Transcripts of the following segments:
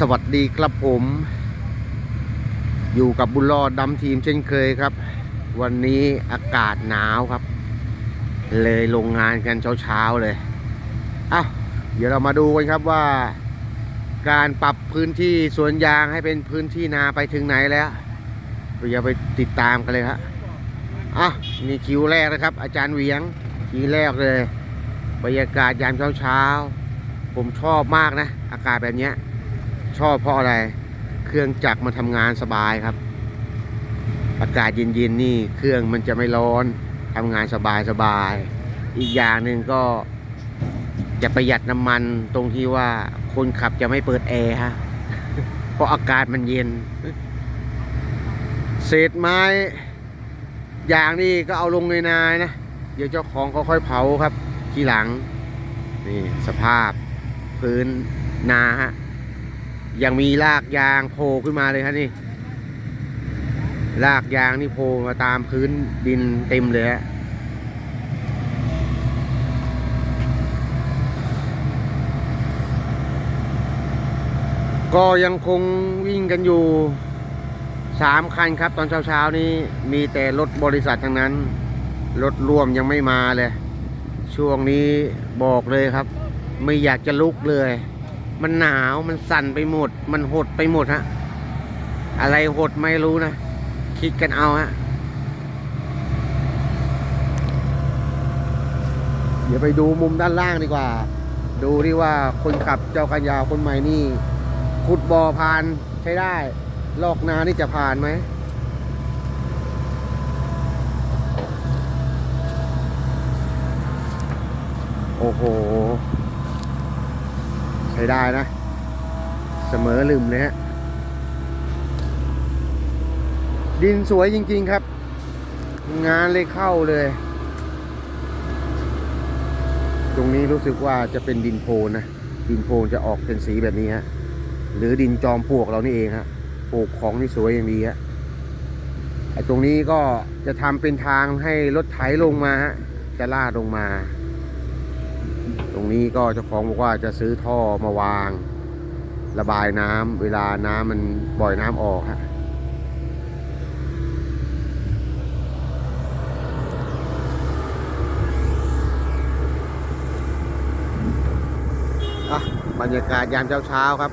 สวัสดีครับผม อยู่กับบุญรอดดำทีมเช่นเคยครับ วันนี้อากาศหนาวครับ เลยลงงานกันเช้าๆเลยเอ้าเดี๋ยวเรามาดูกันครับว่า การปรับพื้นที่สวนยางให้เป็นพื้นที่นาไปถึงไหนแล้วเราจะไปติดตามกันเลยครับอะนี่คิวแรกนะครับ อาจารย์เวียงคิวแรกเลยบรรยากาศยามเช้าๆผมชอบมากนะ อากาศแบบเนี้ย ชอบเพราะอะไร เครื่องจักรมันทำงานสบายครับ อากาศเย็นๆนี่เครื่องมันจะไม่ร้อนทำงานสบายๆอีกอย่างหนึ่งก็จะประหยัดน้ำมันตรงที่ว่าคนขับจะไม่เปิดแอร์ฮะ เพราะอากาศมันเย็น เศษไม้ยางนี่ก็เอาลงในนายนะ เดี๋ยวเจ้าของเขาค่อยเผาครับ ทีหลัง นี่สภาพพื้นนาฮะ ยังมีรากยางโผล่ขึ้นมาเลยครับนี่ รากยางนี่โผล่มาตามพื้นดินเต็มเลยฮะก็ยังคงวิ่งกันอยู่สามคันครับ ตอนเช้าๆนี้มีแต่รถบริษัททั้งนั้น รถร่วมยังไม่มาเลย ช่วงนี้บอกเลยครับ ไม่อยากจะลุกเลย มันหนาวมันสั่นไปหมด มันหดไปหมดฮะ อะไรหดไม่รู้นะ คิดกันเอาฮะ เดี๋ยวไปดูมุมด้านล่างดีกว่า ดูดิว่าคนขับเจ้ากันยาวคนใหม่นี่ขุดบ่อผ่านใช้ได้ ลอกนานี่จะผ่านไหมโอ้โห ใช้ได้นะ เสมอลืมเลยฮะ ดินสวยจริง ๆครับ งานเลยเข้าเลย ตรงนี้รู้สึกว่าจะเป็นดินโพนนะ ดินโพนจะออกเป็นสีแบบนี้ฮะ หรือดินจอมปลวกเรานี่เองฮะปลูกของนี่สวยอย่างดีฮะไอ้ตรงนี้ก็จะทำเป็นทางให้รถไถลงมาฮะจะลาดลงมา ตรงนี้ก็เจ้าของบอกว่าจะซื้อท่อมาวาง ระบายน้ำเวลาน้ำมันปล่อยน้ำออกฮะบรรยากาศยามเช้าๆครับ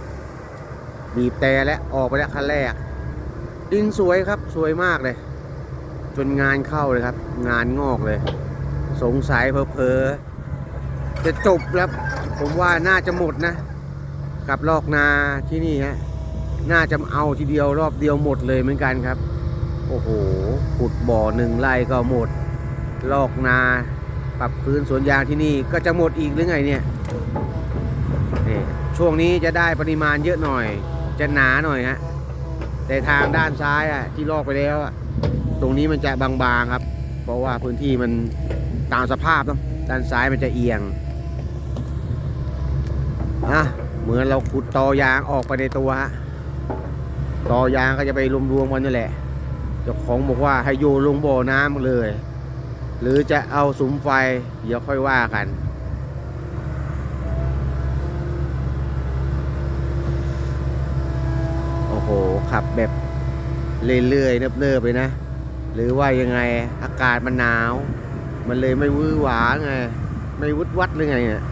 บีบแต่และออกไปแล้วคันแรก ดินสวยครับสวยมากเลย จนงานเข้าเลยครับ งานงอกเลย สงสัยเพอ จะจบแล้ว ผมว่าน่าจะหมดนะ กับลอกนาที่นี่ฮะน่าจะเอาทีเดียวรอบเดียวหมดเลยเหมือนกันครับ โอ้โหขุดบ่อหนึ่งไร่ก็หมด ลอกนา ปรับพื้นสวนยางที่นี่ก็จะหมดอีกหรือไงเนี่ยนี่ช่วงนี้จะได้ปริมาณเยอะหน่อย จะหนาหน่อยฮะแต่ทางด้านซ้ายอะที่ลอกไปแล้วอะตรงนี้มันจะบางๆครับ เพราะว่าพื้นที่มันตามสภาพเนาะด้านซ้ายมันจะเอียง อะเหมือนเราขุดตอยางออกไปในตัวฮะตอยางก็จะไปรวมๆกันนั่นแหละเจ้าของบอกว่าให้โยนลงบ่อน้ำเลย หรือจะเอาสุมไฟ เดี๋ยวค่อยว่ากัน โอ้โห ขับแบบเรื่อยๆเนิบๆไปนะ หรือว่ายังไงอากาศมันหนาว มันเลยไม่วื้อหวาไง ไม่วุดวัดหรือไงเนี่ย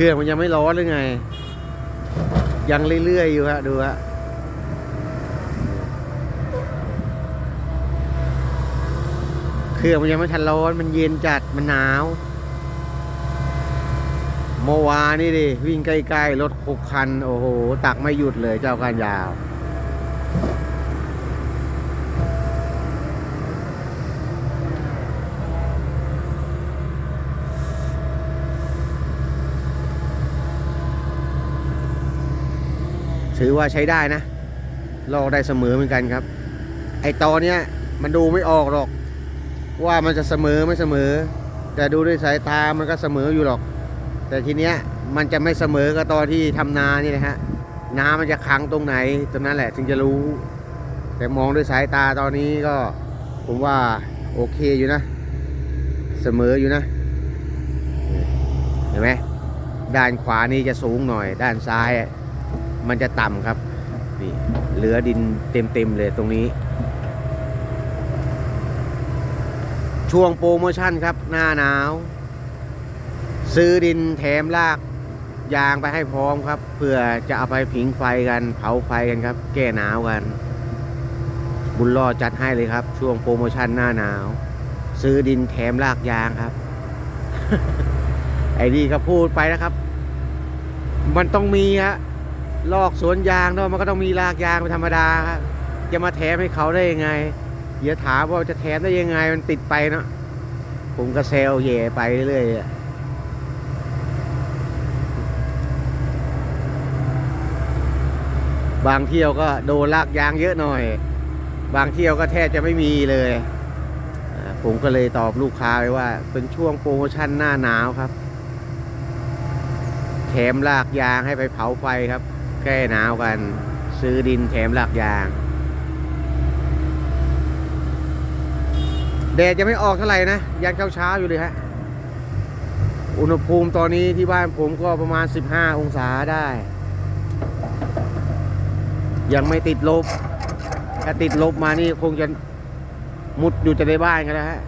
เครื่องมันยังไม่ร้อนหรือไง ยังเรื่อยๆอยู่ฮะดูฮะเครื่องมันยังไม่ทันร้อนมันเย็นจัดมันหนาวเมื่อวานนี่ดิวิ่งใกล้ๆรถหกคัน โอ้โห ตักไม่หยุดเลยเจ้าการยาว ถือว่าใช้ได้นะ ลอกได้เสมอเหมือนกันครับ ไอตอนเนี้ยมันดูไม่ออกหรอก ว่ามันจะเสมอไม่เสมอ แต่ดูด้วยสายตามันก็เสมออยู่หรอก แต่ทีเนี้ยมันจะไม่เสมอกับตอนที่ทำนานี่นะฮะน้ำมันจะขังตรงไหนตรงนั้นแหละถึงจะรู้ แต่มองด้วยสายตาตอนนี้ก็ผมว่าโอเคอยู่นะ เสมออยู่นะ เห็นไหมด้านขวานี่จะสูงหน่อย ด้านซ้ายอะ มันจะต่ำครับนี่เหลือดินเต็มๆเลยตรงนี้ ช่วงโปรโมชั่นครับ หน้าหนาว ซื้อดินแถมลากยางไปให้พร้อมครับเพื่อจะเอาไปผิงไฟกัน เผาไฟกันครับ แก้หนาวกัน บุญรอดจัดให้เลยครับ ช่วงโปรโมชั่นหน้าหนาว ซื้อดินแถมลากยางครับ ไอ้นี่ก็พูดไปนะครับ มันต้องมีฮะ ลอกสวนยางเนาะมันก็ต้องมีลากยางเป็นธรรมดา จะมาแถมให้เขาได้ยังไงอย่าถามว่าจะแถมได้ยังไงมันติดไปเนาะผมก็เซลเย่ไปเรื่อยๆบางเที่ยวก็โดนลากยางเยอะหน่อย บางเที่ยวก็แทบจะไม่มีเลย ผมก็เลยตอบลูกค้าไปว่า เป็นช่วงโปรโมชั่นหน้าหนาวครับแถมลากยางให้ไปเผาไฟครับ แก้หนาวกัน ซื้อดินแถมหลากยางแดดจะไม่ออกเท่าไหร่นะยังเช้าเช้าๆอยู่เลยฮะอุณหภูมิตอนนี้ที่บ้านผมก็ประมาณ 15 องศาได้ ยังไม่ติดลบ ถ้าติดลบมานี่คงจะมุดอยู่แต่ในบ้านกันแล้วฮะ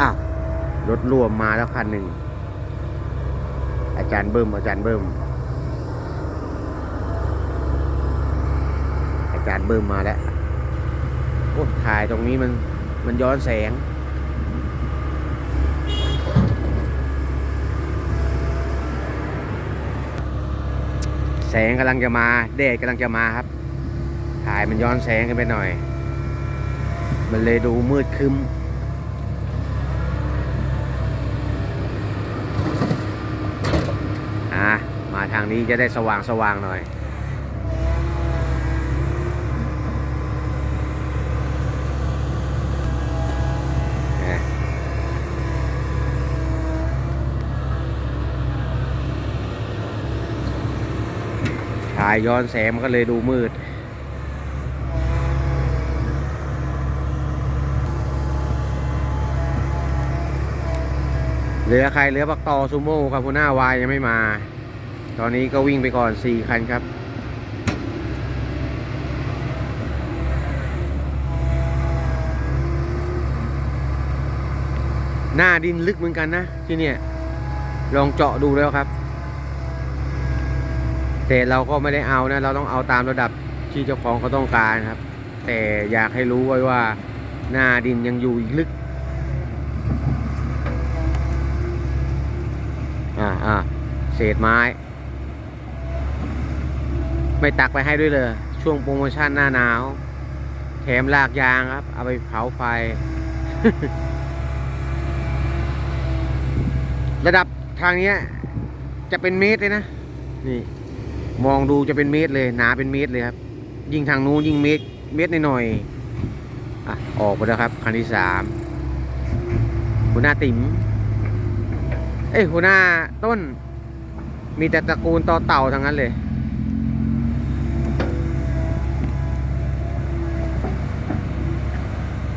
อ้าว รถรวมมาแล้วคันหนึ่ง อาจารย์เบิ้มอาจารย์เบิ้มอาจารย์เบิ้มมาแล้วโอ้ถ่ายตรงนี้มันมันย้อนแสง แสงกำลังจะมาแดดกำลังจะมาครับ ถ่ายมันย้อนแสงกันไปหน่อย มันเลยดูมืดครึ้ม อะ มางนี้จะได้สว่างสว่างหน่อย ถ่ายย้อนแสงมันก็เลยดูมืดเหลือใครเหลือปักตอซูโม่กับหัวหน้าวายยังไม่มา ตอนนี้ก็วิ่งไปก่อน 4 คันครับ หน้าดินลึกเหมือนกันนะ ที่เนี่ย ลองเจาะดูแล้วครับ แต่เราก็ไม่ได้เอานะ เราต้องเอาตามระดับที่เจ้าของเขาต้องการครับ แต่อยากให้รู้ไว้ว่า หน้าดินยังอยู่อีกลึก อ่าอ่าเศษไม้ ไม่ตักไปให้ด้วยเลย ช่วงโปรโมชั่นหน้าหนาว แถมลากยางครับ เอาไปเผาไฟ ระดับทางเนี้ย จะเป็นเมตรเลยนะ นี่ มองดูจะเป็นเมตรเลย หนาเป็นเมตรเลยครับ ยิ่งทางนู้นยิ่งเมตร เมตรหน่อยๆอะออกไปแล้วครับ คันที่สามหัวหน้าติ๋มเอ้ยหัวหน้าต้น มีแต่ตระกูลต่อเต่าทั้งนั้นเลย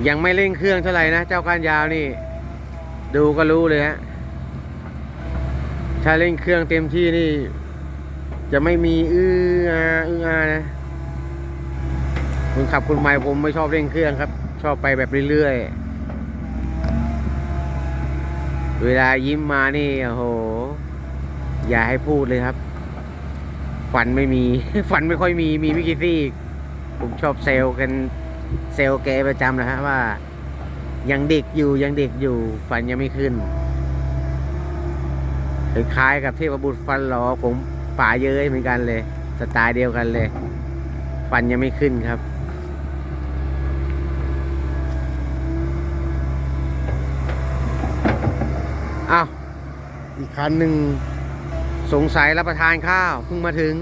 ยังไม่เร่งเครื่องเท่าไหร่นะ เจ้าก้านยาวนี่ ดูก็รู้เลยฮะถ้าเร่งเครื่องเต็มที่นี่ จะไม่มีอื้ออาอื้ออานะคุณขับคุณไม่ผมไม่ชอบเร่งเครื่องครับ ชอบไปแบบเรื่อยๆ เวลายิ้มมานี่โอ้โห อย่าให้พูดเลยครับ ฟันไม่มี ฟันไม่ค่อยมีมีไม่กี่ซี่ผมชอบเซลกัน เซลแกประจำนะฮะว่า ยังเด็กอยู่ยังเด็กอยู่ฟันยังไม่ขึ้นคล้ายกับเทพบุตรฟันหลอผมป่าเย้ยเหมือนกันเลยสไตล์เดียวกันเลย ฟันยังไม่ขึ้นครับอ้าวอีกคันหนึ่งสงสัยรับประทานข้าวเพิ่งมาถึง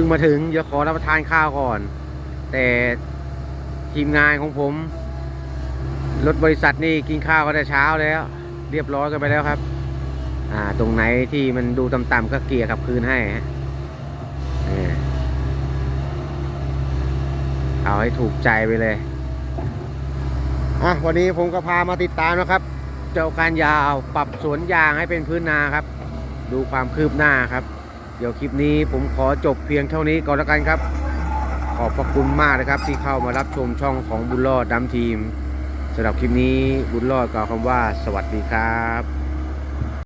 พิ่งมาถึงเดี๋ยวขอรับประทานข้าวก่อน แต่ทีมงานของผม รถบริษัทนี่กินข้าวกันแต่เช้าแล้ว เรียบร้อยกันไปแล้วครับ อ่า ตรงไหนที่มันดูต่ำๆก็เกียร์ขับคืนให้เอาให้ถูกใจไปเลยอะวันนี้ผมก็พามาติดตามนะครับ เจ้าการยาวปรับสวนยางให้เป็นพื้นนาครับ ดูความคืบหน้าครับ เดี๋ยวคลิปนี้ผมขอจบเพียงเท่านี้ก่อนละกันครับ ขอบพระคุณมากนะครับ ที่เข้ามารับชมช่องของบุญรอดดำทีมสำหรับคลิปนี้บุญรอดกล่าวคำว่า สวัสดีครับ